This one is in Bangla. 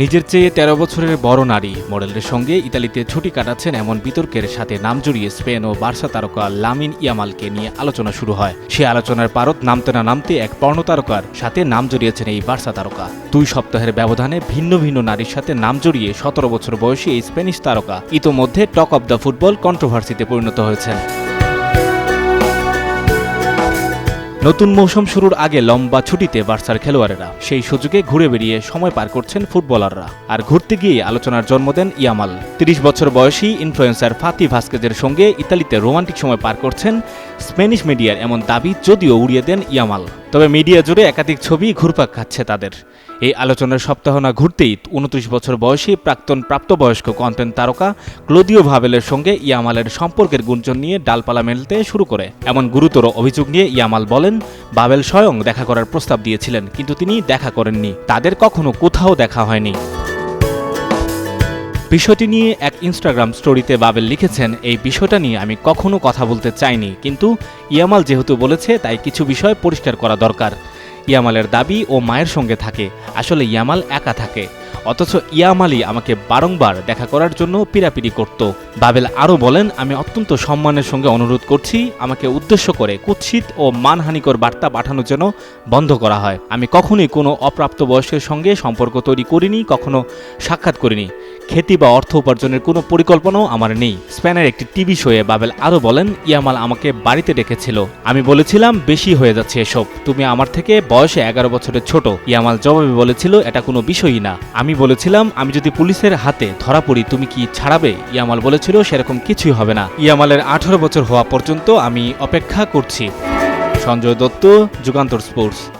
নিজের চেয়ে তেরো বছরের বড় নারী। মডেলের সঙ্গে ইতালিতে ছুটি কাটাচ্ছেন এমন বিতর্কের সাথে নাম জড়িয়ে স্পেন ও বার্সা তারকা লামিন ইয়ামালকে নিয়ে আলোচনা শুরু হয়। সে আলোচনার পারত নামতে না নামতে এক পর্ণ তারকার সাথে নাম জড়িয়েছেন এই বার্সা তারকা। দুই সপ্তাহের ব্যবধানে ভিন্ন ভিন্ন নারীর সাথে নাম জড়িয়ে সতেরো বছর বয়সী এই স্প্যানিশ তারকা ইতোমধ্যে টক অব দ্য ফুটবল কন্ট্রোভার্সিতে পরিণত হয়েছেন। নতুন মৌসুম শুরুর আগে লম্বা ছুটিতে বার্সার খেলোয়াড়েরা সেই সুযোগে ঘুরে বেরিয়ে সময় পার করছেন ফুটবলাররা। আর ঘুরতে গিয়ে আলোচনার জন্ম দেন ইয়ামাল। তিরিশ বছর বয়সী ইনফ্লুয়েন্সার ফাতি ভাস্কেজের সঙ্গে ইতালিতে রোমান্টিক সময় পার করছেন স্প্যানিশ মিডিয়ার এমন দাবি যদিও উড়িয়ে দেন ইয়ামাল। তবে মিডিয়া জুড়ে একাধিক ছবি ঘুরপাক খাচ্ছে তাদের। এই আলোচনার সপ্তাহ না ঘুরতেই উনত্রিশ বছর বয়সী প্রাক্তন প্রাপ্তবয়স্ক কন্টেন্ট তারকা ক্লোদিও ভাবেলের সঙ্গে ইয়ামালের সম্পর্কের গুঞ্জন নিয়ে ডালপালা মেলতে শুরু করে। এমন গুরুতর অভিযোগ নিয়ে ইয়ামাল বলেন বাবেল স্বয়ং দেখা করার প্রস্তাব দিয়েছিলেন, কিন্তু তিনি দেখা করেননি। তাদের কখনো কোথাও দেখা হয়নি। বিষয়টি নিয়ে এক ইনস্টাগ্রাম স্টোরিতে বাবেল লিখেছেন, এই বিষয়টা নিয়ে আমি কখনো কথা বলতে চাইনি, কিন্তু ইয়ামাল যেহেতু বলেছে, তাই কিছু বিষয় পরিষ্কার করা দরকার। ইয়ামালের দাবি ও মায়ের সঙ্গে থাকে, আসলে ইয়ামাল একা থাকে। অথচ ইয়ামালই আমাকে বারংবার দেখা করার জন্য পিরাপিরি করত। বাবেল আরও বলেন, আমি অত্যন্ত সম্মানের সঙ্গে অনুরোধ করছি, আমাকে উদ্দেশ্য করে কুৎসিত ও মানহানিকর বার্তা পাঠানো যেন বন্ধ করা হয়। আমি কখনোই কোনো অপ্রাপ্ত বয়সের সঙ্গে সম্পর্ক তৈরি করিনি, কখনো সাক্ষাৎ করিনি। খ্যাতি বা অর্থ উপার্জনের কোনো পরিকল্পনাও আমার নেই। স্প্যানের একটি টিভি শোয়ে বাবেল আরও বলেন, ইয়ামাল আমাকে বাড়িতে ডেকেছিল। আমি বলেছিলাম, বেশি হয়ে যাচ্ছে এসব। তুমি আমার থেকে বয়সে এগারো বছরের ছোট। ইয়ামাল জবাবে বলেছিল, এটা কোনো বিষয়ই না। আমি বলেছিলাম, আমি যদি পুলিশের হাতে ধরা পড়ি, তুমি কি ছাড়াবে? ইয়ামাল বলেছিল, সেরকম কিছুই হবে না। ইয়ামালের আঠারো বছর হওয়া পর্যন্ত আমি অপেক্ষা করছি। সঞ্জয় দত্ত, যুগান্তর স্পোর্টস।